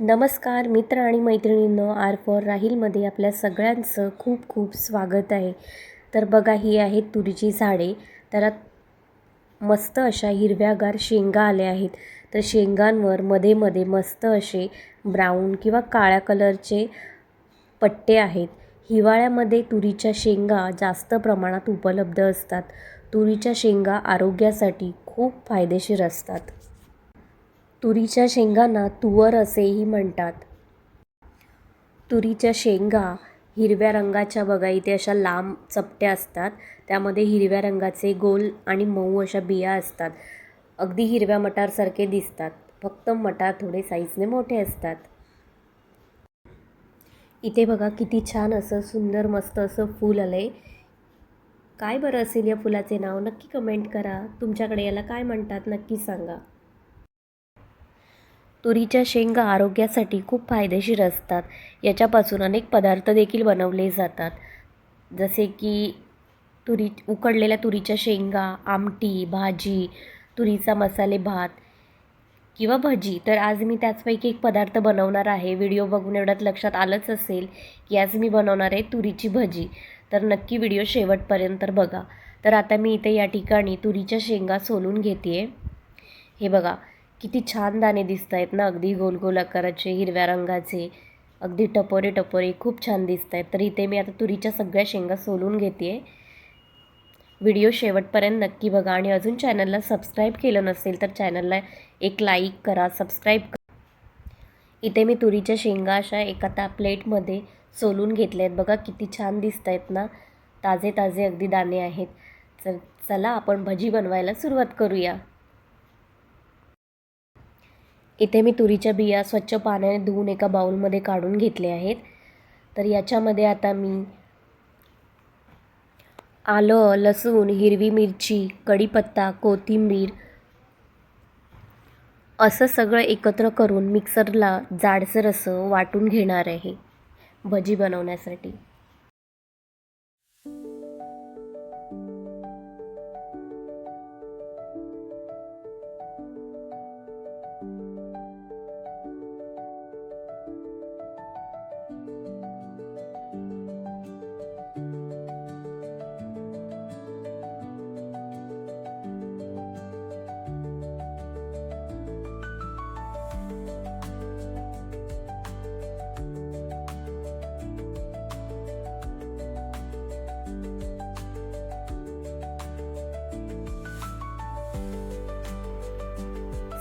नमस्कार मित्र आणि मैत्रिणींनो आर फॉर राहीलमध्ये आपल्या सगळ्यांचं खूप खूप स्वागत आहे. तर बघा ही आहेत तुरीची झाडे. त्याला मस्त अशा हिरव्यागार शेंगा आल्या आहेत. तर शेंगांवर मध्ये मध्ये मस्त असे ब्राऊन किंवा काळ्या कलरचे पट्टे आहेत. हिवाळ्यामध्ये तुरीच्या शेंगा जास्त प्रमाणात उपलब्ध असतात. तुरीच्या शेंगा आरोग्यासाठी खूप फायदेशीर असतात. तुरीच्या शेंगांना तुवर असेही म्हणतात. तुरीच्या शेंगा हिरव्या रंगाच्या बघा इथे अशा लांब चपट्या असतात. त्यामध्ये हिरव्या रंगाचे गोल आणि मऊ अशा बिया असतात. अगदी हिरव्या मटारसारखे दिसतात. फक्त मटार थोडे साईजने मोठे असतात. इथे बघा किती छान असं सुंदर मस्त असं फूल आलं आहे काय बरं असेल या फुलाचे नाव नक्की कमेंट करा. तुमच्याकडे याला काय म्हणतात नक्की सांगा. तुरीच्या शेंगा आरोग्यासाठी खूप फायदेशीर असतात. याच्यापासून अनेक पदार्थ देखील बनवले जातात. जसे की तुरी उकडलेल्या तुरीच्या शेंगा आमटी भाजी तुरीचा मसाले भात किंवा भजी. तर आज मी त्याचपैकी एक पदार्थ बनवणार आहे. व्हिडिओ बघून एवढ्यात लक्षात आलंच असेल की आज मी बनवणार आहे तुरीची भजी. तर नक्की व्हिडिओ शेवटपर्यंत बघा. तर आता मी इथे या ठिकाणी तुरीच्या शेंगा सोलून घेते आहे हे बघा. किती छान दाणे दिसत आहेत ना. अगदी गोल गोल आकाराचे हिरव्या रंगाचे. अगदी टपोरे टपोरे खूप छान दिसत आहेत तर इथे मी आता तुरीच्या सगळ्या शेंगा सोलून घेते. आहे व्हिडिओ शेवटपर्यंत नक्की बघा आणि अजून चॅनलला सबस्क्राईब केलं नसेल तर चॅनलला एक लाईक करा सबस्क्राईब करा. इथे मी तुरीच्या शेंगा अशा एका त्या प्लेटमध्ये सोलून घेतल्या आहेत बघा किती छान दिसत आहेत ना. ताजे ताजे अगदी दाणे आहेत. तर चला आपण भजी बनवायला सुरुवात करूया. इथे मी तुरीच्या बिया स्वच्छ पाण्याने धुवून एका बाऊलमध्ये काढून घेतले आहेत. तर याच्यामध्ये आता मी आलं लसूण हिरवी मिरची कढीपत्ता कोथिंबीर असं सगळं एकत्र करून मिक्सरला जाडसर असं वाटून घेणार आहे. भजी बनवण्यासाठी.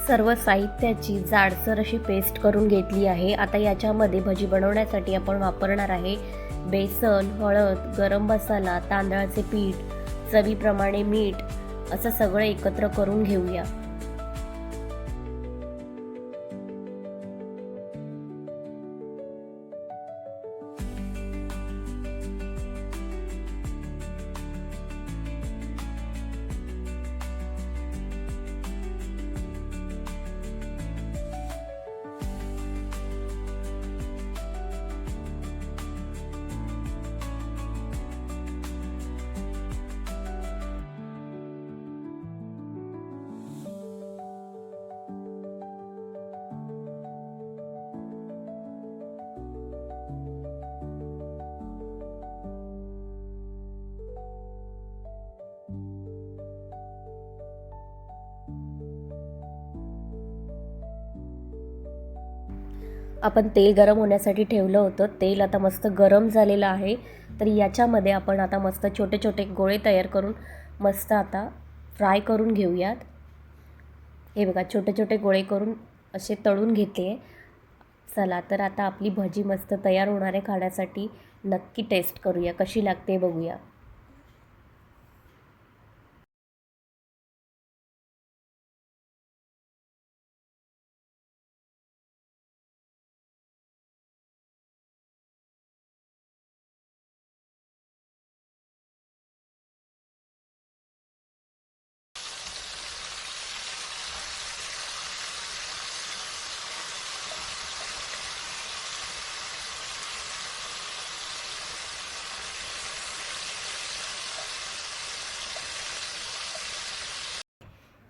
सर्व साहित्याची जाडसर अशी पेस्ट करून घेतली आहे. आता याच्यामध्ये भजी बनवण्यासाठी आपण वापरणार आहे बेसन हळद गरम मसाला तांदळाचे पीठ चवीप्रमाणे मीठ असं सगळं एकत्र करून घेऊया. आपण तेल गरम होण्यासाठी ठेवलं होतं. तेल आता मस्त गरम झालेलं आहे. तर याच्यामध्ये आपण आता मस्त छोटे छोटे गोळे तयार करून मस्त आता फ्राय करून घेऊयात. हे बघा छोटे छोटे गोळे करून असे तळून घेते. चला तर आता आपली भजी मस्त तयार होणार आहे खाण्यासाठी. नक्की टेस्ट करूया. कशी लागते बघूया.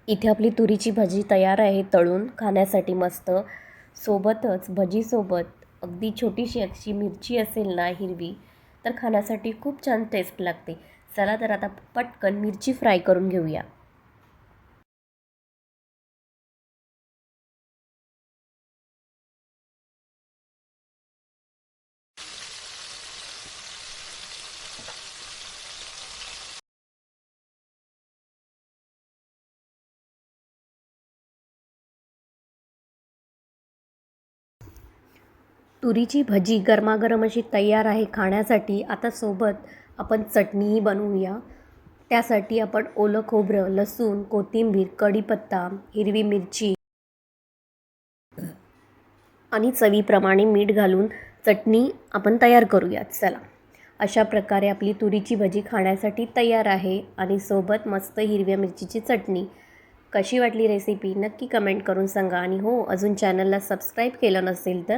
इथे आपली तुरीची भजी तयार आहे तळून खाण्यासाठी मस्त. सोबतच भजीसोबत अगदी छोटीशी अशी मिरची असेल ना हिरवी तर खाण्यासाठी खूप छान टेस्ट लागते. चला तर आता पटकन मिरची फ्राय करून घेऊया. तुरीची भजी गरमागरम अशी तयार आहे खाण्यासाठी. आता सोबत आपण चटणीही बनवूया. त्यासाठी आपण ओलं खोबरं लसूण कोथिंबीर कढीपत्ता हिरवी मिरची आणि चवीप्रमाणे मीठ घालून चटणी आपण तयार करूयात. चला. अशा प्रकारे आपली तुरीची भजी खाण्यासाठी तयार आहे आणि सोबत मस्त हिरव्या मिरचीची चटणी. कशी वाटली रेसिपी नक्की कमेंट करून सांगा आणि हो अजून चॅनलला सबस्क्राईब केलं नसेल तर